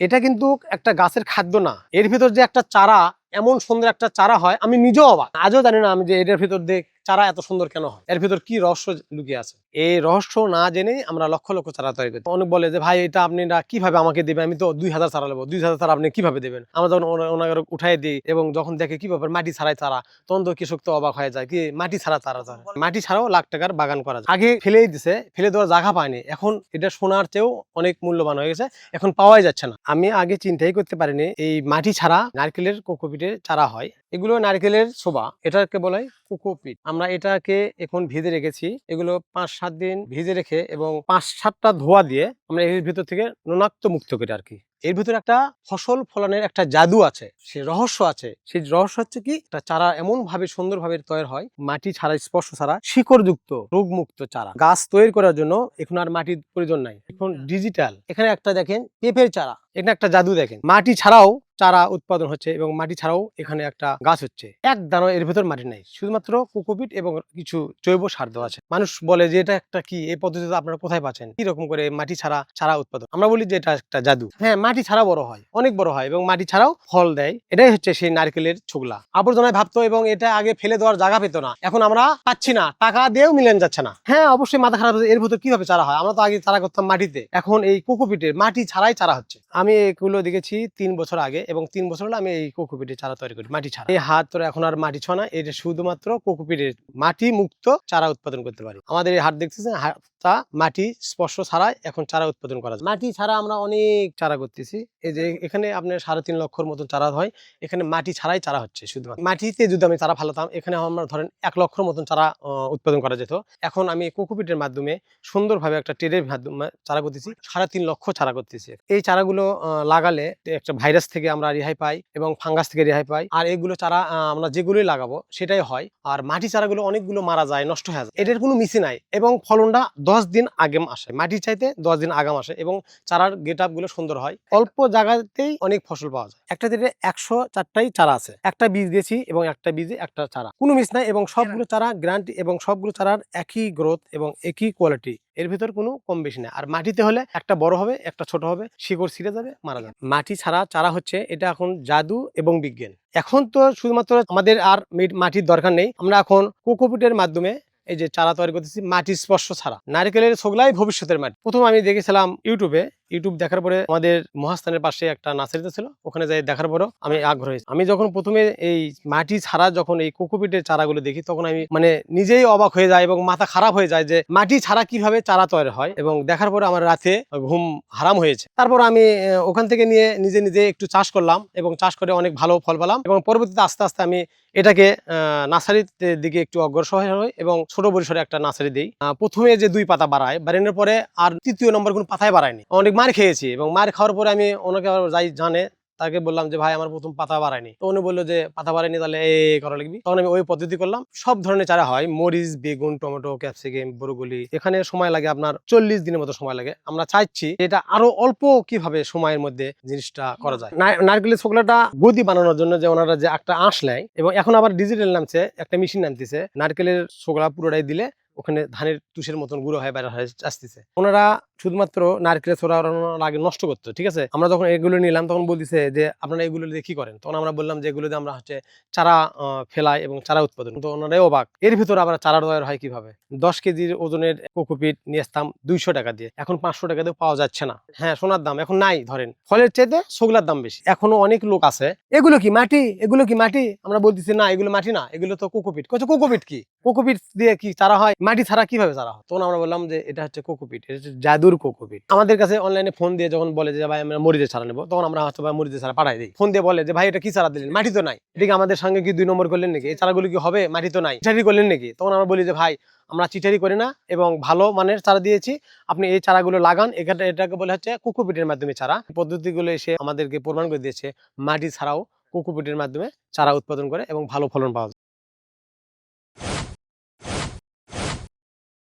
এটা কিন্তু একটা গাছের খাদ্য না। এর ভিতর যে একটা চারা, এমন সুন্দর একটা চারা হয়, আমি নিজেও অবাক। আজও জানি না আমি যে এটার ভিতর দিয়ে চারা এত সুন্দর কেন হয়? এর ভিতর কি রহস্য লুকিয়ে আছে? এই রহস্য না জেনে আমরা লক্ষ লক্ষ চারা তৈরি করি অনেক বলে যে, ভাই, এটা আপনি কীভাবে আমাকে দেবেন? আমি তো দুই হাজার চারা নেব। দুই হাজার চারা আপনি কীভাবে দেবেন? আমরা যখন ওনাকে উঠাই দিই এবং যখন দেখে কি ব্যাপার, মাটি ছাড়াই চারা। তখন তো কৃষক তো অবাক হয়ে যায়, কি মাটি ছাড়া চারা চারা মাটি ছাড়াও লাখ টাকার বাগান করা যায়। আগে ফেলেই দিছে, ফেলে দেওয়ার জায়গা পায়নি। এখন এটা সোনার চেয়েও অনেক মূল্যবান হয়ে গেছে। এখন পাওয়াই যাচ্ছে না। আমি আগে চিন্তাই করতে পারিনি, এই মাটি ছাড়া নারকেলের কোকোপিটের চারা হয়। এগুলো নারকেলের শোভা। এটাকে বলে কোকোপিট আমরা এটাকে এখন ভিজে রেখেছি। এগুলো পাঁচ সাত দিন ভিজে রেখে এবং পাঁচ সাতটা ধোয়া দিয়ে আমরা এর ভিতর থেকে নোনাক্ত মুক্ত করি আর কি। এর ভিতরে একটা ফসল ফলনের একটা জাদু আছে সে রহস্য আছে। সেই রহস্য হচ্ছে কি একটা চারা এমন ভাবে সুন্দর ভাবে তৈরি হয় মাটি ছাড়া স্পর্শ ছাড়া শিকড়যুক্ত রোগমুক্ত চারা। গাছ তৈরি করার জন্য এখন আর মাটির প্রয়োজন নাই। এখন ডিজিটাল। এখানে একটা দেখেন পেঁপের চারা। এখানে একটা জাদু দেখেন। মাটি ছাড়াও চারা উৎপাদন হচ্ছে এবং মাটি ছাড়াও এখানে একটা গাছ হচ্ছে। এক দানা এর ভেতর মাটি নাই। শুধুমাত্র কোকোপিট এবং কিছু জৈব সার দেওয়া আছে। মানুষ বলে যে, এটা একটা কি? এই পদ্ধতিতে আপনারা কোথায় পাচ্ছেন? কি রকম করে মাটি ছাড়া চারা উৎপাদন? আমরা বলি যে, এটা একটা জাদু। হ্যাঁ মাটি ছাড়া বড় হয়। অনেক বড় হয় এবং মাটি ছাড়াও ফল দেয়। এটাই হচ্ছে সেই নারকেলের ছোগলা। আবর্জনায় ভাবতো এবং এটা আগে ফেলে দেওয়ার জায়গা পেতো না। এখন আমরা পাচ্ছি না। টাকা দিয়েও মিলেন যাচ্ছে না। হ্যাঁ অবশ্যই মাথা খারাপ এর ভেতর কীভাবে চারা হয়? আমরা তো আগে চারা করতাম মাটিতে। এখন এই কোকোপিটের মাটি ছাড়াই চারা হচ্ছে। আমি এগুলো দেখেছি তিন বছর আগে। এবং তিন বছর হলো আমি এই কোকোপিটের চারা তৈরি করি, মাটি ছাড়া। এই হাত তোর এখন আর মাটি ছোঁয়া না, এটা শুধুমাত্র কোকোপিটের মাটি মুক্ত চারা উৎপাদন করতে পারি। আমাদের এই হাত দেখতেছেন, হাতটা মাটি স্পর্শ ছাড়াই এখন চারা উৎপাদন করা যায়। মাটি ছাড়া আমরা অনেক চারা করতেছি, এই যে এখানে আপনার সাড়ে তিন লক্ষর মতন চারা হয়, এখানে মাটি ছাড়াই চারা হচ্ছে শুধুমাত্র। মাটিতে যদি আমি চারা ফালাতাম, এখানে আমরা ধরেন এক লক্ষর মতন চারা উৎপাদন করা যেত। এখন আমি কোকোপিটের মাধ্যমে সুন্দরভাবে একটা ট্রেডের মাধ্যমে চারা করতেছি, সাড়ে তিন লক্ষ চারা করতেছি। এই চারাগুলো লাগালে একটা ভাইরাস থেকে আমরা রেহাই পাই এবং ফাঙ্গাস থেকে রেহাই পাই। আর এগুলো চারা আমরা যেগুলোই লাগাবো সেটাই হয়। আর মাটি চারাগুলো অনেকগুলো মারা যায় নষ্ট হয়ে যায়। এটার কোনো মিশি নাই এবং ফলনটা দশ দিন আগেম আসে। মাটি চাইতে দশ দিন আগাম আসে এবং চারার গেটগুলো সুন্দর হয়। অল্প জায়গাতেই অনেক ফসল পাওয়া যায়। একটা দিনে একশো চারটাই চারা আছে। একটা বীজ দিয়েছি এবং একটা বীজে একটা চারা। কোনো মিস নাই এবং সবগুলো চারা গ্রান্ট এবং সবগুলো চারার একই গ্রোথ এবং একই কোয়ালিটি। এর ভেতর কোনো কম বেশি নেই আর মাটিতে হলে একটা বড় হবে, একটা ছোট হবে, শিকড় ছিঁড়ে যাবে, মারা যাবে। মাটি ছাড়া চারা হচ্ছে, এটা এখন জাদু এবং বিজ্ঞান। এখন তো শুধুমাত্র আমাদের আর মাটির দরকার নেই। আমরা এখন কোকোপিটের মাধ্যমে এই যে চারা তৈরি করতেছি, মাটি স্পর্শ ছাড়া। নারকেলের ছোগলাই ভবিষ্যতের মাটি। প্রথম আমি দেখেছিলাম ইউটিউবে। ইউটিউব দেখার পরে আমাদের মহাস্থানের পাশে একটা নার্সারিতে ছিল। ওখানে যাই দেখার পরেও আমি আগ্রহী। আমি যখন প্রথমে এই মাটি ছাড়া যখন এই কোকোপিটের চারাগুলো দেখি, তখন আমি মানে নিজেই অবাক হয়ে যায় এবং মাথা খারাপ হয়ে যায় যে মাটি ছাড়া কীভাবে চারা তৈরি হয় এবং দেখার পরে আমার রাতে ঘুম হারাম হয়েছে। তারপর আমি ওখান থেকে নিয়ে নিজে নিজে একটু চাষ করলাম এবং চাষ করে অনেক ভালো ফল পেলাম এবং পরবর্তীতে আস্তে আস্তে আমি এটাকে নার্সারির দিকে একটু অগ্রসর হই এবং ছোট বরিশরে একটা নার্সারি দিই। প্রথমে যে দুই পাতা বাড়ায়, বাড়ানোর পরে আর তৃতীয় নম্বর কোনো পাতায় বাড়ায়নি। অনেক মার খেয়েছি এবং মার খাওয়ার পরে আমি অনেকে যাই জানে তাকে বললাম যে ভাই আমার প্রথম পাতা বাড়ায়নি। তো উনি বলল যে পাতা বাড়ায়নি তাহলে এই করা লাগবে। তখন আমি ওই পদ্ধতি করলাম। সব ধরনের চারা হয়। মরিচ বেগুন টমেটো ক্যাপসিকাম বরগুলি এখানে সময় লাগে আপনার চল্লিশ দিনের মতো সময় লাগে। আমরা চাইছি এটা আরও অল্প কীভাবে সময়ের মধ্যে জিনিসটা করা যায়। নারকেলের ছোকলাটা গদি বানানোর জন্য যে ওনারা যে একটা আঁশ নেয় এবং এখন আবার ডিজিটাল নামছে একটা মেশিন নামতেছে। নারকেলের ছোকলা পুরোটাই দিলে ওখানে ধানের তুষের মতন গুঁড়ো হয়ে বেড়া হয়ে আসতেছে। ওনারা শুধুমাত্র নারকেলের ছোড়া আগে নষ্ট করতো, ঠিক আছে? আমরা যখন এগুলো নিলাম, তখন বলতেছে যে, আপনারা এগুলো দিয়ে কি করেন? তখন আমরা বললাম যে, এগুলো দিয়ে আমরা হচ্ছে চারা ফেলাই এবং চারা উৎপাদন। তো ওনারাই অবাক। এর ভিতরে আবার চারা তৈরি হয় কীভাবে? দশ কেজির ওজনের কোকোপিট নিয়ে আসতাম দুইশো টাকা দিয়ে। এখন পাঁচশো টাকা দিয়ে পাওয়া যাচ্ছে না। হ্যাঁ সোনার দাম এখন নাই ধরেন। ফলের চাইতে সোগলার দাম বেশি। এখনও অনেক লোক আছে, এগুলো কি মাটি? এগুলো কি মাটি? আমরা বলতেছি, না, এগুলো মাটি না, এগুলো তো কোকোপিট। কোকোপিট কি? কোকোপিট দিয়ে কি চারা হয়? মাটি ছাড়া কীভাবে চারা হয়? তখন আমরা বললাম যে, এটা হচ্ছে কোকোপিট এটা হচ্ছে জাদুর কোকোপিট আমাদের কাছে অনলাইনে ফোন দিয়ে যখন বলে যে, ভাই, আমরা মরিচের চারা নেব, তখন আমরা হচ্ছে ভাই মরিচের চারা পাঠাই দিই। ফোন দিয়ে বলে যে, ভাই, এটা কি চারা দিলেন? মাটি তো নাই। এদিকে আমাদের সঙ্গে কি দুই নম্বর করলেন নাকি? এই চারাগুলো কি হবে? মাটি তো নাই। চিটারি করলেন নাকি? তখন আমরা বলি যে, ভাই, আমরা চিটারি করি না এবং ভালো মানের চারা দিয়েছি। আপনি এই চারাগুলো লাগান। এখানে এটাকে বলে হচ্ছে কোকোপিটের মাধ্যমে চারা। পদ্ধতিগুলো এসে আমাদেরকে প্রমাণ করে দিয়েছে, মাটি ছাড়াও কোকোপিটের মাধ্যমে চারা উৎপাদন করে এবং ভালো ফলন পাওয়া যায়।